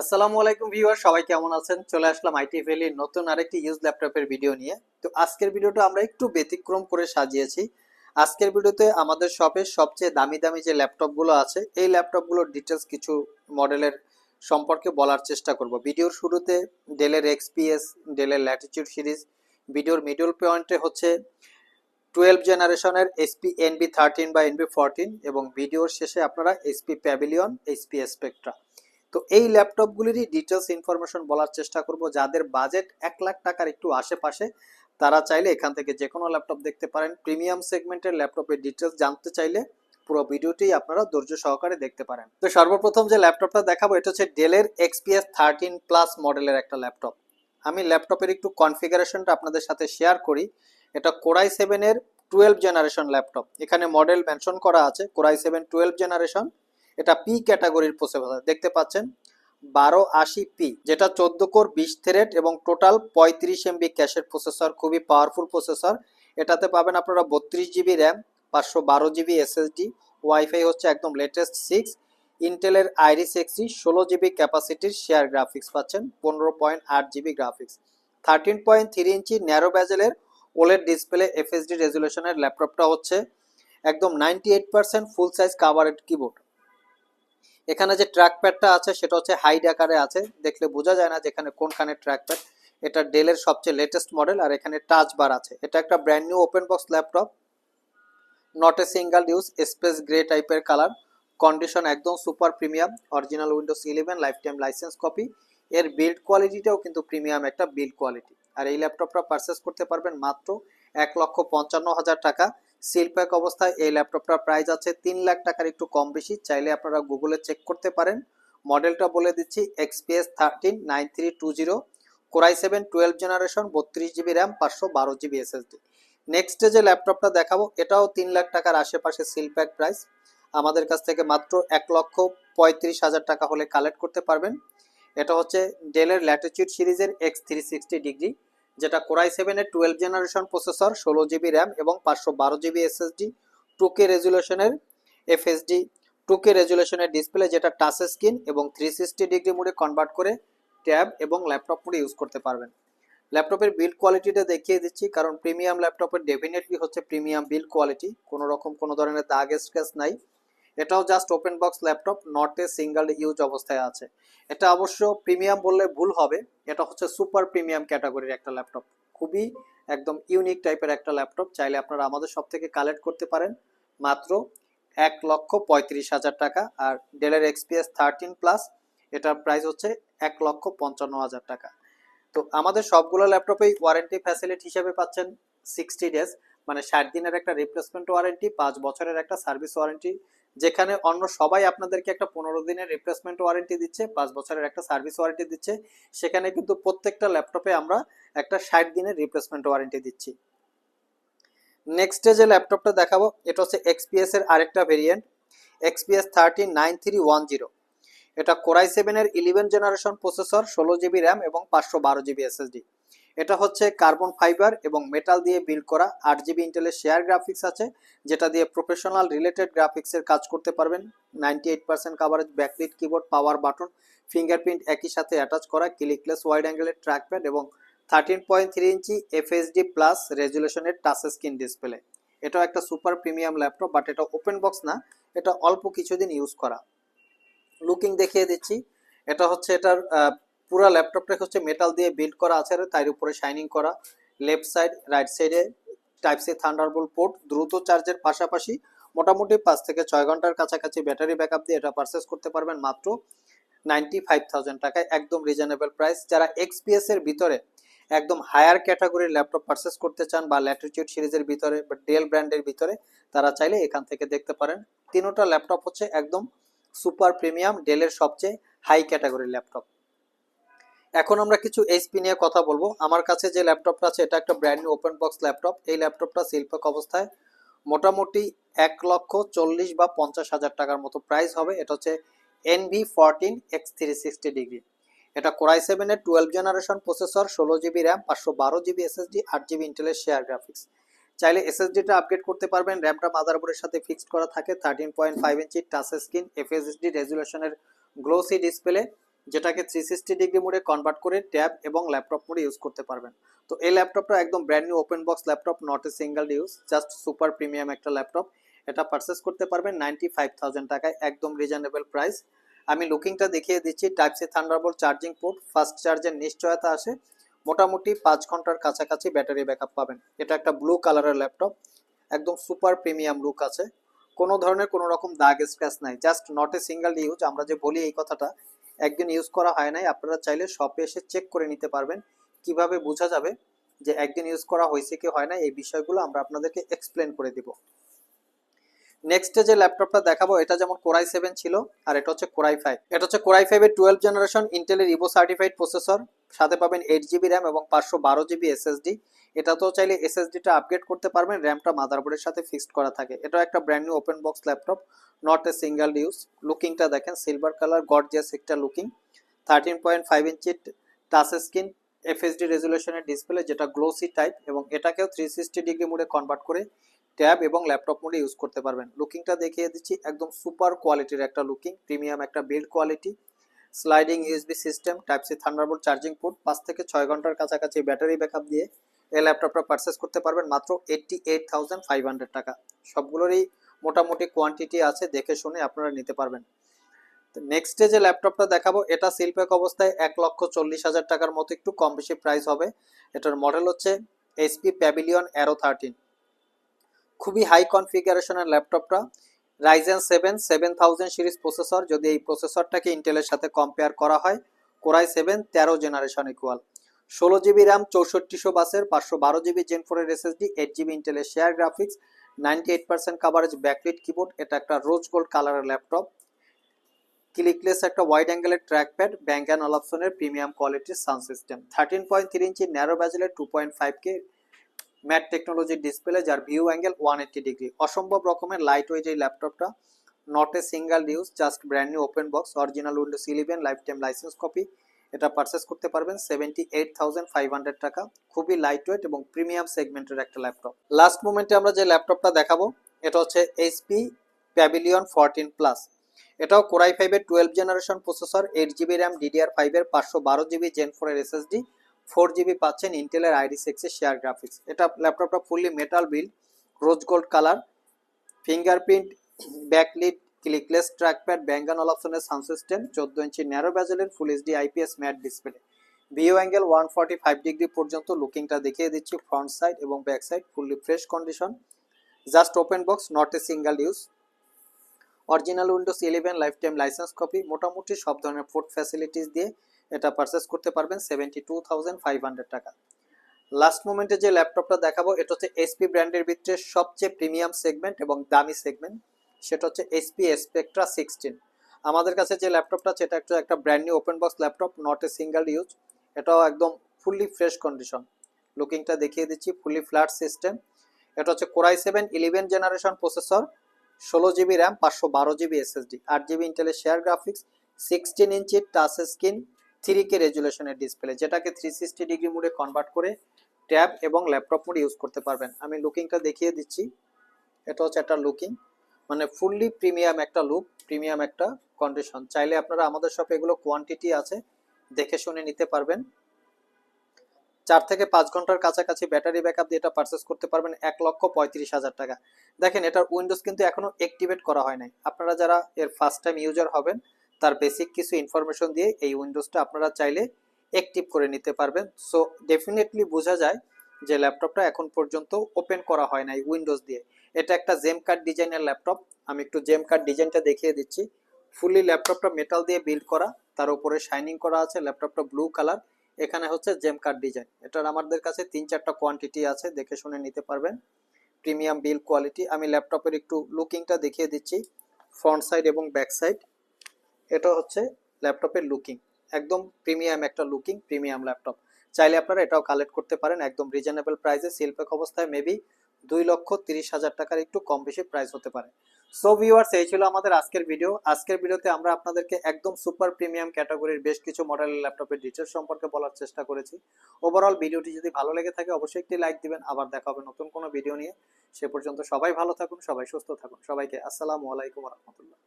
আসসালামু আলাইকুম ভিউয়ার, সবাই কেমন আছেন? চলে আসলাম আইটি ভ্যালির নতুন আরেকটি ইউজ ল্যাপটপের ভিডিও নিয়ে। তো আজকের ভিডিওটা আমরা একটু ব্যতিক্রম করে সাজিয়েছি। আজকের ভিডিওতে আমাদের শপের সবচেয়ে দামি দামি যে ল্যাপটপগুলো আছে, এই ল্যাপটপগুলোর ডিটেলস কিছু মডেলের সম্পর্কে বলার চেষ্টা করব। ভিডিওর শুরুতে ডেলের এক্সপিএস ডেলের ল্যাটিটিউড সিরিজ ভিডিওর মিডল পয়েন্টে হচ্ছে টুয়েলভ জেনারেশনের এসপি এনবি থার্টিন বা এনবি ফোরটিন এবং ভিডিওর শেষে আপনারা এসপি প্যাভিলিয়ন এসপি স্পেকট্রা তো এই ল্যাপটপগুলিরই ডিটেলস ইনফরমেশন বলার চেষ্টা করব। যাদের বাজেট এক লাখ টাকার একটু আশেপাশে, তারা চাইলে এখান থেকে যে কোনো ল্যাপটপ দেখতে পারেন। প্রিমিয়াম সেগমেন্টের ল্যাপটপের ডিটেলস জানতে চাইলে পুরো ভিডিওটি আপনারা ধৈর্য সহকারে দেখতে পারেন। তো সর্বপ্রথম যে ল্যাপটপটা দেখাবো, এটা হচ্ছে ডেলের এক্সপিএস থার্টিন প্লাস মডেলের একটা ল্যাপটপ। আমি ল্যাপটপের একটু কনফিগারেশনটা আপনাদের সাথে শেয়ার করি। এটা কোরাই সেভেনের টুয়েলভ জেনারেশন ল্যাপটপ। এখানে মডেল মেনশন করা আছে core i seven twelve generation এটা পি ক্যাটাগরির প্রসেসর দেখতে পাচ্ছেন, বারো আশি পি যেটা চোদ্দ কোর, বিশ থ্রেড এবং টোটাল পঁয়ত্রিশ এমবি ক্যাশের প্রসেসর খুবই পাওয়ারফুল প্রসেসর এটাতে পাবেন আপনারা বত্রিশ জিবি র্যাম পাঁচশো বারো জিবি এসএসডি ওয়াইফাই হচ্ছে একদম লেটেস্ট সিক্স ইন্টেলের আইরিস এক্সি ষোলো জিবি ক্যাপাসিটির শেয়ার গ্রাফিক্স পাচ্ছেন, পনেরো পয়েন্ট আট GB graphics thirteen point three inch narrow ব্যাজেলের OLED display FSD রেজুলেশনের ল্যাপটপটা হচ্ছে একদম ninety eight percent full size covered keyboard এখানে যে ট্র্যাক প্যাডটা আছে, সেটা হচ্ছে হাইড আকারে আছে। দেখলে বোঝা যায় না যেখানে কোনখানে ট্র্যাক প্যাড এটা ডেলের সবচেয়ে লেটেস্ট মডেল আর এখানে টাচ বার আছে। এটা একটা brand new open box laptop not a single use space grey টাইপের কালার কন্ডিশন একদম super premium original Windows eleven lifetime licence copy এর বিল্ড কোয়ালিটিটাও কিন্তু প্রিমিয়াম একটা বিল্ড কোয়ালিটি আর এই ল্যাপটপটা পারচেস করতে পারবেন মাত্র এক লক্ষ পঞ্চান্ন হাজার টাকা। সিল প্যাক অবস্থায় এই ল্যাপটপটার প্রাইস আছে তিন লাখ টাকার একটু কম বেশি। চাইলে আপনারা গুগলে চেক করতে পারেন। মডেলটা বলে দিচ্ছি XPS thirteen nine three two zero Core i seven twelve generation বত্রিশ জিবি র্যাম পাঁচশো বারো জিবি এসএসডি নেক্সট যে ল্যাপটপটা দেখাবো, এটাও তিন লাখ টাকার আশেপাশে সিল প্যাক প্রাইস। আমাদের কাছ থেকে মাত্র এক লক্ষ পঁয়ত্রিশ হাজার টাকা হলে কালেক্ট করতে পারবেন। এটা হচ্ছে ডেলের ল্যাটিচিউড সিরিজের এক্স থ্রি সিক্সটি ডিগ্রি যেটা কোরাই সেভেনের টুয়েলভ জেনারেশন প্রসেসর ষোলো জিবি র্যাম এবং পাঁচশো বারো জিবি এসএসডি টু কে রেজুলেশনের এফএসডি টু কে রেজুলেশনের ডিসপ্লে যেটা টাচ স্ক্রিন এবং থ্রি সিক্সটি ডিগ্রি মোডে কনভার্ট করে ট্যাব এবং ল্যাপটপ মোডে ইউজ করতে পারবেন। ল্যাপটপের বিল্ড কোয়ালিটিটা দেখিয়ে দিচ্ছি, কারণ প্রিমিয়াম ল্যাপটপের ডেফিনেটলি হচ্ছে প্রিমিয়াম বিল্ড কোয়ালিটি কোনো রকম কোনো ধরনের দাগ স্ক্র্যাচ নাই। এটাও just open box laptop not a single use অবস্থায় আছে। এটা অবশ্য প্রিমিয়াম বললে ভুল হবে, এটা হচ্ছে সুপার প্রিমিয়াম ক্যাটাগরির একটা ল্যাপটপ খুবই একদম ইউনিক টাইপের একটা ল্যাপটপ চাইলে আপনারা আমাদের সব থেকে কালেক্ট করতে পারেন। মাত্র এক লক্ষ পঁয়ত্রিশ হাজার টাকা আর ডেলের এক্সপিএস থার্টিন প্লাস এটার প্রাইস হচ্ছে এক লক্ষ পঞ্চান্ন হাজার টাকা। তো আমাদের সবগুলো ল্যাপটপেই ওয়ারেন্টি ফ্যাসিলিটি হিসেবে পাচ্ছেন সিক্সটি ডেজ মানে ষাট দিনের একটা রিপ্লেসমেন্ট ওয়ারেন্টি পাঁচ বছরের একটা সার্ভিস ওয়ারেন্টি যেখানে অন্য সবাই আপনাদেরকে একটা পনেরো দিনের রিপ্লেসমেন্ট ওয়ারেন্টি দিচ্ছে, পাঁচ বছরের একটা সার্ভিস ওয়ারেন্টি দিচ্ছে। সেখানে কিন্তু প্রত্যেকটা ল্যাপটপে আমরা একটা ষাট দিনের রিপ্লেসমেন্ট ওয়ারেন্টি দিচ্ছি। নেক্সটে যে ল্যাপটপটা দেখাবো, এটা হচ্ছে এক্সপিএস এর আরেকটা variant XPS thirty nine three one zero এটা কোরাই সেভেনের ইলেভেন জেনারেশন প্রসেসর ষোলো জিবি র্যাম এবং পাঁচশো বারো জিবি এসএসডি এটা হচ্ছে কার্বন ফাইবার এবং মেটাল দিয়ে বিল্ড করা আট জিবি ইন্টেলের শেয়ার গ্রাফিক্স আছে, যেটা দিয়ে প্রফেশনাল রিলেটেড গ্রাফিক্সের কাজ করতে পারবেন। Ninety eight percent coverage backlit keyboard power button fingerprint একই সাথে অ্যাটাচ করা ক্লিকলেস ওয়াইড অ্যাঙ্গেলের ট্র্যাকপ্যাড এবং thirteen point three inch FHD plus রেজুলেশনের touch screen display এটাও একটা সুপার প্রিমিয়াম ল্যাপটপ বাট এটা ওপেন বক্স না, এটা অল্প কিছুদিন ইউজ করা। লুকিং দেখিয়ে দিচ্ছি, এটা হচ্ছে এটার পুরো ল্যাপটপটা হচ্ছে মেটাল দিয়ে বিল্ড করা আছে তার উপরে শাইনিং করা। লেফট সাইড রাইট সাইডে টাইপ সি থান্ডারবোল পোর্ট দ্রুত চার্জের পাশাপাশি মোটামুটি পাঁচ থেকে ছয় ঘণ্টার কাছাকাছি ব্যাটারি ব্যাকআপ দিয়ে এটা পারচেস করতে পারবেন মাত্র নাইনটি ফাইভ থাউজেন্ড টাকায়, একদম রিজনেবল প্রাইস যারা এক্সপিএস এর ভিতরে একদম হায়ার ক্যাটাগরির ল্যাপটপ পারচেস করতে চান বা ল্যাটিটিউড সিরিজের ভিতরে বা ডেল ব্র্যান্ডের ভিতরে, তারা চাইলে এখান থেকে দেখতে পারেন। তিনোটা ল্যাপটপ হচ্ছে একদম সুপার প্রিমিয়াম ডেলের সবচেয়ে হাই ক্যাটাগরির ল্যাপটপ এখন আমরা কিছু এইচপি নিয়ে কথা বলব। আমার কাছে যে ল্যাপটপটা আছে, এটা একটা brand new open box laptop. এই ল্যাপটপটা শিল্পক অবস্থায় মোটামুটি এক লক্ষ চল্লিশ বা পঞ্চাশ হাজার টাকার মতো প্রাইস হবে। এটা হচ্ছে Envy fourteen X three sixty degree এটা কোরাই সেভেনের টুয়েলভ জেনারেশন প্রসেসর ষোলো জিবি র্যাম পাঁচশো বারো জিবি এসএসডি আট জিবি ইন্টেলের শেয়ার গ্রাফিক্স চাইলে এসএসডিটা আপগ্রেড করতে পারবেন। র্যামটা মাদারবোর্ডের সাথে ফিক্সড করা থাকে thirteen point five inch touch screen FHD রেজুলেশনের glossy display যেটাকে থ্রি সিক্সটি ডিগ্রি মোডে কনভার্ট করে ট্যাব এবং ল্যাপটপ মোডে ইউজ করতে পারবেন। তো এই ল্যাপটপটা একদম brand new open box laptop not a single use just super premium একটা ল্যাপটপ এটা পারচেস করতে পারবেন নাইনটি ফাইভ থাউজেন্ড টাকায়, একদম রিজনেবল প্রাইস আমি লুকিংটা দেখিয়ে দিচ্ছি type C Thunderbolt charging port fast চার্জের নিশ্চয়তা আসে মোটামুটি পাঁচ ঘণ্টার কাছাকাছি ব্যাটারি ব্যাকআপ পাবেন। এটা একটা ব্লু কালারের ল্যাপটপ একদম সুপার প্রিমিয়াম লুক আছে। কোনো ধরনের কোনো রকম দাগ স্ক্র্যাচ নাই just not a single use আমরা যে বলি এই কথাটা একদিন ইউজ করা হয় নাই। আপনারা চাইলে শপে এসে চেক করে নিতে পারবেন। কীভাবে বোঝা যাবে যে একদিন ইউজ করা হয়েছে কি হয় না এই বিষয়গুলো আমরা আপনাদেরকে এক্সপ্লেন করে দিব। নেক্সটে যে ল্যাপটপটা দেখাবো, এটা যেমন কোরাই সেভেন ছিল, আর এটা হচ্ছে কোরাই ফাইভ এটা হচ্ছে কোরাই ফাইভের টুয়েলভ জেনারেশন ইন্টেলের ইভো সার্টিফাইড প্রসেসর সাথে পাবেন এইট জিবি র্যাম এবং পাঁচশো বারো জিবি এসএসডি এটাতেও চাইলে এসএসডিটা আপগ্রেড করতে পারবেন র্যামটা মাদারবোর্ডের সাথে ফিক্সড করা থাকে। এটা একটা brand new open box laptop not a single use লুকিংটা দেখেন সিলভার কালার গর্জিয়াস একটা looking thirteen point five inch touch screen FHD রেজুলেশনের display যেটা গ্লোসি টাইপ এবং এটাকেও থ্রি সিক্সটি ডিগ্রি মোডে কনভার্ট করে ট্যাব এবং ল্যাপটপ মোডে ইউজ করতে পারবেন। লুকিংটা দেখিয়ে দিচ্ছি, একদম সুপার কোয়ালিটির একটা লুকিং প্রিমিয়াম একটা build quality sliding USB system type C Thunderbolt charging port পাঁচ থেকে ছয় ঘণ্টার কাছাকাছি ব্যাটারি ব্যাকআপ দিয়ে। এই ল্যাপটপটা পারচেস করতে পারবেন মাত্র eighty eight thousand five hundred টাকা। সবগুলোরই মোটামুটি কোয়ান্টিটি আছে, দেখে শুনে আপনারা নিতে পারবেন। নেক্সটে যে ল্যাপটপটা দেখাবো, এটা সিলপ্যাক অবস্থায় এক লক্ষ চল্লিশ হাজার টাকার মতো একটু কম বেশি প্রাইস হবে। এটার মডেল হচ্ছে এইচপি প্যাভিলিয়ন অ্যারো থার্টিন খুবই হাই কনফিগারেশনের ল্যাপটপটা Ryzen seven seven thousand series processor যদি এই প্রসেসরটাকে ইন্টেলের সাথে কম্পেয়ার করা হয় কোরাই সেভেন তেরো জেনারেশন ইকুয়াল ষোলো জিবি র্যাম চৌষট্টিশো বাসের, পাঁচশো বারো জিবি জেন ফোরের এসএসডি এইট জিবি ইন্টেলের share graphics ninety eight percent coverage backlit keyboard এটা একটা রোজ গোল্ড কালারের ল্যাপটপ ক্লিকলেস একটা ওয়াইড অ্যাঙ্গেলের ট্র্যাক প্যাড ব্যাঙ্ক অ্যান্ড অলাপসনের প্রিমিয়াম কোয়ালিটির sound system thirteen point three inch narrow ব্যাজেলের two point five K matte টেকনোলজির display যার view angle one eighty degree অসম্ভব রকমের লাইট ওয়েট এই ল্যাপটপটা not a single use just brand new open box original Windows eleven life time licence copy এটা purchase করতে পারবেন seventy eight thousand five hundred টাকা। খুবই লাইট ওয়েট এবং প্রিমিয়াম সেগমেন্টের একটা ল্যাপটপ লাস্ট মোমেন্টে আমরা যে ল্যাপটপটা দেখাবো, এটা হচ্ছে এইচপি প্যাভিলিয়ন ফোরটিন প্লাস এটাও কোরাই ফাইভের twelve generation processor eight GB RAM DDR ফাইভের পাঁচশো বারো জিবি জেন ফোরের এসএসডি ফোর জিবি পাচ্ছেন ইন্টেলের আইডি সিক্সের শেয়ার গ্রাফিক্স এটা ল্যাপটপটা fully metal build rose gold colour fingerprint backlit clickless trackpad Bang and all অপশনের সাউন্ড সিস্টেম চোদ্দ inch narrow ব্যাজেলের full HD IPS matte display view angle one forty five degree পর্যন্ত লুকিংটা দেখিয়ে দিচ্ছি ফ্রন্ট সাইড এবং back side fully fresh condition just open box not a single use original Windows eleven lifetime licence copy মোটামুটি সব ধরনের food facilities দিয়ে এটা পারচেস করতে পারবেন seventy two thousand five hundred টাকা। লাস্ট মোমেন্টে যে ল্যাপটপটা দেখাবো, এটা হচ্ছে এসপি ব্র্যান্ডের ভিতরে সবচেয়ে প্রিমিয়াম সেগমেন্ট এবং দামি সেগমেন্ট সেটা হচ্ছে এসপি স্পেকট্রা সিক্সটিন আমাদের কাছে যে ল্যাপটপটা সেটা একটা একটা brand new open box laptop not a single use এটাও একদম ফুললি ফ্রেশ কন্ডিশন লুকিংটা দেখিয়ে দিচ্ছি ফুললি ফ্ল্যাট সিস্টেম এটা হচ্ছে Core i seven eleven generation processor ষোলো জিবি র্যাম পাঁচশো বারো জিবি এসএসডি আট জিবি ইন্টেলের share graphics sixteen inch touch screen three K রেজুলেশনের display যেটাকে থ্রি সিক্সটি ডিগ্রি মোডে কনভার্ট করে ট্যাব এবং ল্যাপটপ মোডে ইউজ করতে পারবেন। আমি লুকিংটা দেখিয়ে দিচ্ছি। এটা হচ্ছে একটা লুকিং মানে ফুললি প্রিমিয়াম একটা লুক প্রিমিয়াম একটা কন্ডিশন চাইলে আপনারা আমাদের শপে এগুলো কোয়ান্টিটি আছে, দেখে শুনে নিতে পারবেন। চার থেকে পাঁচ ঘণ্টার কাছাকাছি ব্যাটারি ব্যাকআপ দিয়ে এটা পারচেস করতে পারবেন এক লক্ষ পঁয়ত্রিশ হাজার টাকা। দেখেন, এটার উইন্ডোজ কিন্তু এখনও অ্যাক্টিভেট করা হয় নাই। আপনারা যারা এর ফার্স্ট টাইম ইউজার হবেন, তার বেসিক কিছু ইনফরমেশন দিয়ে এই উইন্ডোজটা আপনারা চাইলে অ্যাক্টিভ করে নিতে পারবেন। সো ডেফিনেটলি বোঝা যায় যে ল্যাপটপটা এখন পর্যন্ত ওপেন করা হয় নাই উইন্ডোজ দিয়ে। এটা একটা জেম কার্ড ডিজাইনের ল্যাপটপ। আমি একটু জেম কার্ড ডিজাইনটা দেখিয়ে দিচ্ছি। ফুললি ল্যাপটপটা মেটাল দিয়ে বিল্ড করা। তার উপরে শাইনিং করা আছে, ল্যাপটপটা ব্লু কালার এখানে হচ্ছে জেম কার্ড ডিজাইন এটার আমাদের কাছে তিন চারটা কোয়ান্টিটি আছে, দেখে শুনে নিতে পারবেন। প্রিমিয়াম বিল কোয়ালিটি আমি ল্যাপটপের একটু লুকিংটা দেখিয়ে দিচ্ছি। ফ্রন্ট সাইড এবং ব্যাক সাইড এটা হচ্ছে ল্যাপটপের লুকিং একদম প্রিমিয়াম একটা লুকিং প্রিমিয়াম ল্যাপটপ। চাইলে আপনারা এটাও কালেক্ট করতে পারেন একদম রিজনেবল প্রাইসে শিল্পক অবস্থায় মেবি দুই লক্ষ তিরিশ হাজার টাকার একটু কম বেশি প্রাইস হতে পারে। সো ভিউয়ার্স এই ছিল আমাদের আজকের ভিডিও আজকের ভিডিওতে আমরা আপনাদেরকে একদম সুপার প্রিমিয়াম ক্যাটাগরির বেশ কিছু মডেলের ল্যাপটপের ডিটেলস সম্পর্কে বলার চেষ্টা করেছি। ওভারঅল ভিডিওটি যদি ভালো লেগে থাকে, অবশ্যই একটি লাইক দিবেন। আবার দেখা হবে নতুন কোনো ভিডিও নিয়ে। সে পর্যন্ত সবাই ভালো থাকুন, সবাই সুস্থ থাকুন। সবাইকে আসসালামু আলাইকুম রহমতুল্লাহ।